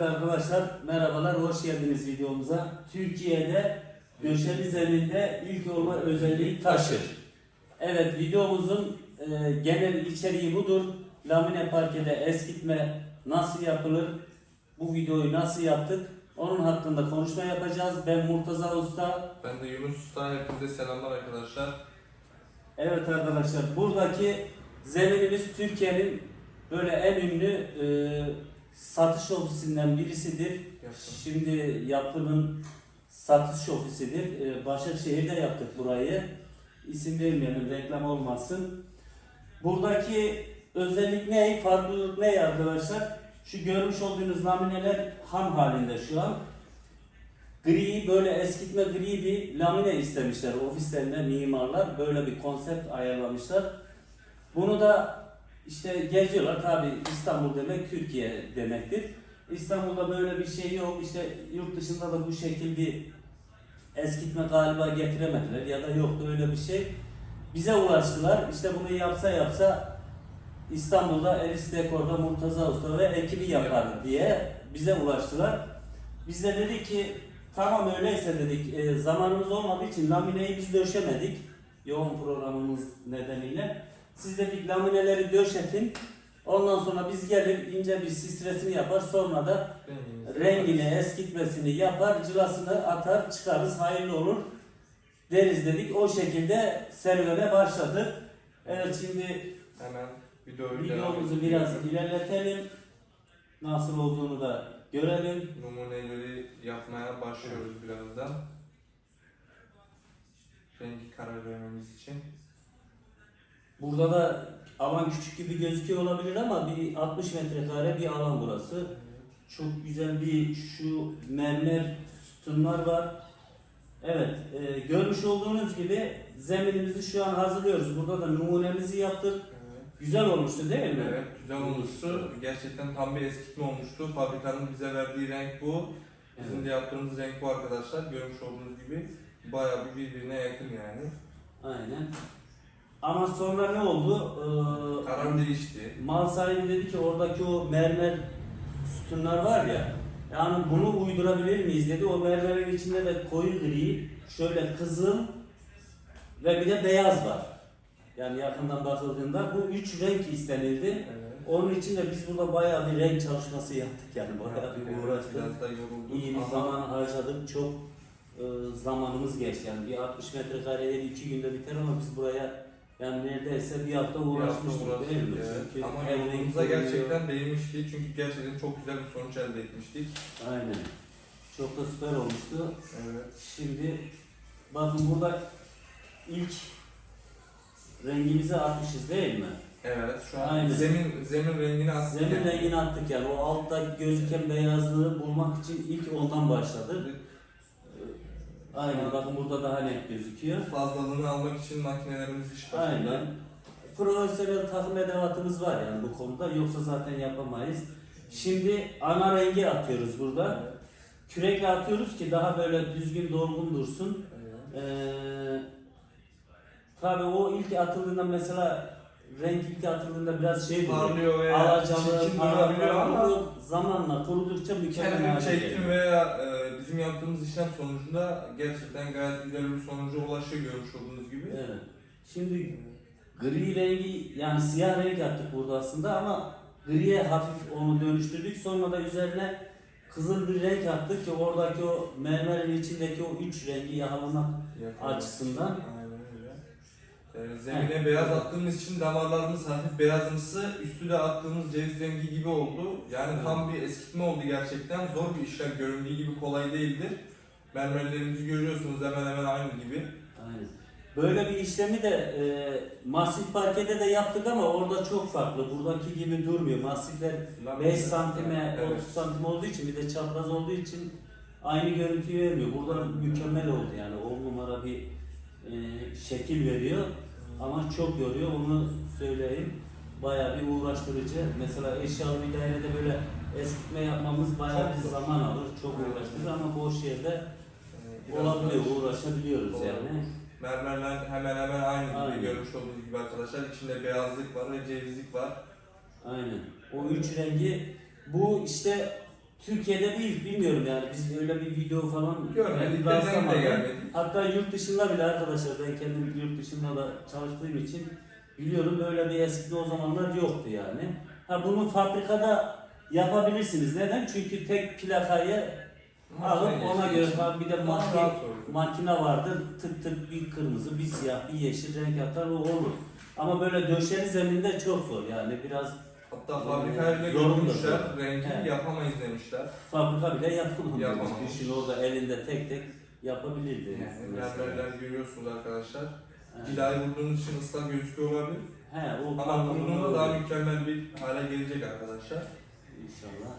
Evet arkadaşlar merhabalar hoş geldiniz videomuza. Türkiye'de döşeli zeminde ilk olma özelliği taşır. Evet videomuzun e, genel içeriği budur. Lamine parkede eskitme nasıl yapılır? Bu videoyu nasıl yaptık? Onun hakkında konuşma yapacağız. Ben Murtaza Usta. Ben de Yunus Usta. Hepinize selamlar arkadaşlar. Evet arkadaşlar buradaki zeminimiz Türkiye'nin böyle en ünlü e, satış ofisinden birisidir. Yaptım. Şimdi yapının satış ofisidir. E, Başakşehir'de yaptık burayı. İsim vermeyelim reklam olmasın. Buradaki özellik ne? Farklılık ne arkadaşlar? Şu görmüş olduğunuz lamineler ham halinde şu an. Gri böyle eskitme gri bir lamine istemişler ofislerinde mimarlar. Böyle bir konsept ayarlamışlar. Bunu da işte geziyorlar. Tabi İstanbul demek Türkiye demektir. İstanbul'da böyle bir şey yok. İşte yurt dışında da bu şekil bir eskitme galiba getiremediler ya da yoktu öyle bir şey. Bize ulaştılar. İşte bunu yapsa yapsa İstanbul'da Eris Dekor'da Murtaza Usta ve ekibi yapar diye bize ulaştılar. Biz de dedik ki tamam öyleyse dedik e, zamanımız olmadığı için lamineyi biz döşemedik yoğun programımız nedeniyle. Siz dedik lamineleri döşetin. Ondan sonra biz gelir ince bir stresini yapar sonra da rengini eskitmesini yapar cılasını atar çıkarız hayırlı olur deriz dedik. O şekilde serüvene başladık. Evet şimdi Hemen videoyu videomuzu biraz ilerletelim. Nasıl olduğunu da görelim. Numuneleri yapmaya başlıyoruz birazdan. Rengi karar vermemiz için. Burada da alan küçük gibi gözüküyor olabilir ama bir 60 metrekare bir alan burası. Çok güzel bir şu mermer sütunlar var. Evet, e, görmüş olduğunuz gibi zeminimizi şu an hazırlıyoruz. Burada da numunemizi yaptık. Güzel olmuştu değil mi? Evet, güzel olmuştu. Gerçekten tam bir eskitme olmuştu. Fabrikanın bize verdiği renk bu. Bizim de yaptığımız renk bu arkadaşlar. Görmüş olduğunuz gibi bayağı bir birbirine yakın yani. Aynen. Ama sonra ne oldu? Ee, Karar değişti. mal sahibi dedi ki oradaki o mermer sütunlar var ya yani bunu uydurabilir miyiz dedi. O mermerin içinde de koyu gri, şöyle kızıl ve bir de beyaz var. Yani yakından bakıldığında bu üç renk istenildi. Evet. Onun için de biz burada bayağı bir renk çalışması yaptık yani bayağı bir uğraştık. Biraz da yorulduk İyi bir ama zaman harcadık. Çok e, zamanımız geçti. Yani bir 60 metrekarede iki günde biter ama biz buraya yani neredeyse bir hafta uğraşmıştık değil mi? evet. Çünkü Ama yolumuza gerçekten değmişti çünkü gerçekten çok güzel bir sonuç elde etmiştik. Aynen. Çok da süper olmuştu. Evet. Şimdi bakın burada ilk rengimizi atmışız değil mi? Evet şu an Aynen. zemin zemin rengini attık. Zemin yani. rengini attık yani. O altta gözüken beyazlığı bulmak için ilk ondan başladık. Aynen bakın burada daha net gözüküyor. Fazlalığını almak için makinelerimiz iş başında. Aynen. Profesyonel takım edevatımız var yani bu konuda yoksa zaten yapamayız. Şimdi ana rengi atıyoruz burada. Evet. Kürekle atıyoruz ki daha böyle düzgün dolgun dursun. Evet. Ee, tabii o ilk atıldığında mesela renk ilk atıldığında biraz şey. Parlıyor veya Alacalı, çirkin durabiliyor ama zamanla kurudukça mükemmel hale çektim geliyor. veya e, bizim yaptığımız işlem sonucunda gerçekten gayet güzel bir sonuca ulaşıyor görmüş olduğunuz gibi. Evet. Şimdi gri rengi yani siyah renk yaptık burada aslında ama griye hafif onu dönüştürdük. Sonra da üzerine kızıl bir renk attık ki oradaki o mermerin içindeki o üç rengi yakalamak açısından. Aynen zemine beyaz attığımız için damarlarımız hafif beyazımsı, üstü de attığımız ceviz rengi gibi oldu. Yani Evet. tam bir eskitme oldu gerçekten. Zor bir işlem, göründüğü gibi kolay değildir. Mermerlerimizi görüyorsunuz hemen hemen aynı gibi. Aynen. Böyle bir işlemi de e, masif parkede de yaptık ama orada çok farklı. Buradaki gibi durmuyor. Masifler 5 santime, Evet. 30 santim olduğu için bir de çapraz olduğu için aynı görüntüyü vermiyor. Burada mükemmel oldu yani. 10 numara bir e, şekil veriyor. Ama çok yoruyor onu söyleyeyim. Bayağı bir uğraştırıcı. Mesela eşyalı bir dairede böyle eskitme yapmamız bayağı bir zaman alır. Çok uğraştırır ama boş yerde Ee, biraz olabiliyor, uğraşabiliyoruz Doğru. yani. Mermerler hemen hemen aynı gibi Aynen. görmüş olduğunuz gibi arkadaşlar. İçinde beyazlık var ve cevizlik var. Aynen. O üç rengi bu işte Türkiye'de değil bilmiyorum yani biz öyle bir video falan Görmedik, ben de gelmedik. Hatta yurt dışında bile arkadaşlar ben kendim yurt dışında da çalıştığım için biliyorum böyle bir eskide o zamanlar yoktu yani. Ha bunu fabrikada yapabilirsiniz. Neden? Çünkü tek plakayı alıp ona göre tabii bir de makine, makine vardır. Tık tık bir kırmızı, bir siyah, bir yeşil renk atar o olur. Ama böyle döşeli zeminde çok zor yani biraz Hatta fabrikayla bile Zorunda görmüşler, Evet. yapamayız demişler. fabrika bile yapamamış. Yapamamış. Kişinin orada elinde tek tek yapabilirdi. Yani mesela. görüyorsunuz arkadaşlar. Evet. Cilayı vurduğunuz için ıslak gözüküyor olabilir. He, o Ama kurduğunda daha mükemmel bir hale gelecek arkadaşlar. İnşallah.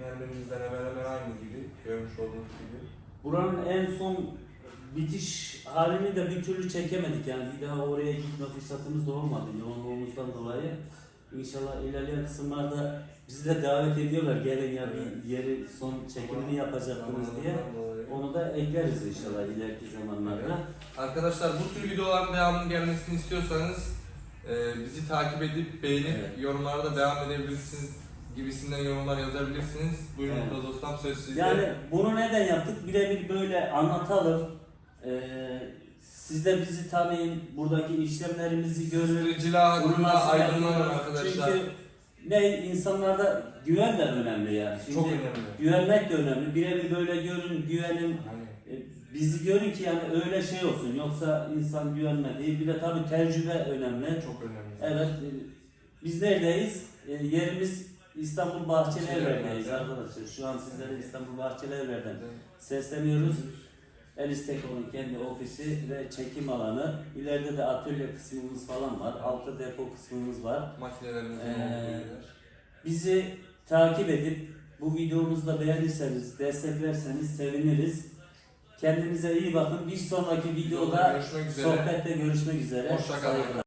Mermerimizden hemen hemen aynı gibi. Görmüş olduğunuz gibi. Buranın en son bitiş halini de bir türlü çekemedik yani bir daha oraya gitme fırsatımız da olmadı yoğunluğumuzdan dolayı. İnşallah ilerleyen kısımlarda bizi de davet ediyorlar gelin ya bir yeri son çekimini yapacaktınız diye. Onu da ekleriz inşallah ileriki zamanlarda. Arkadaşlar bu tür videoların devamının gelmesini istiyorsanız e, bizi takip edip beğenip Evet. yorumlarda devam edebilirsiniz gibisinden yorumlar yazabilirsiniz. Buyurun Evet. dostum söz sizde. Yani bunu neden yaptık? Birebir böyle anlatalım. Ee, siz de bizi tanıyın, buradaki işlemlerimizi görün. Bunu hakkında aydınlanın arkadaşlar. Çünkü ne insanlarda güven de önemli yani. Şimdi Çok önemli. güvenmek de önemli. Birebir böyle görün, güvenin. Hani E, Bizi görün ki yani öyle şey olsun. Yoksa insan güvenmediği. Bir de tabii tecrübe önemli. çok önemli. Evet. e, Biz neredeyiz? E, Yerimiz İstanbul Bahçelievler'deyiz Bahçelievler'de. arkadaşlar. Şu an sizlere İstanbul Bahçelievler'den sesleniyoruz. Elis Teko'nun kendi ofisi ve çekim alanı. İleride de atölye kısmımız falan var. Altta depo kısmımız var. Makinelerimizin Ee. Bizi takip edip bu videomuzu da beğenirseniz, desteklerseniz seviniriz. Kendinize iyi bakın. Bir sonraki videoda görüşmek üzere. sohbette görüşmek üzere. Hoşça kalın. Saygılar.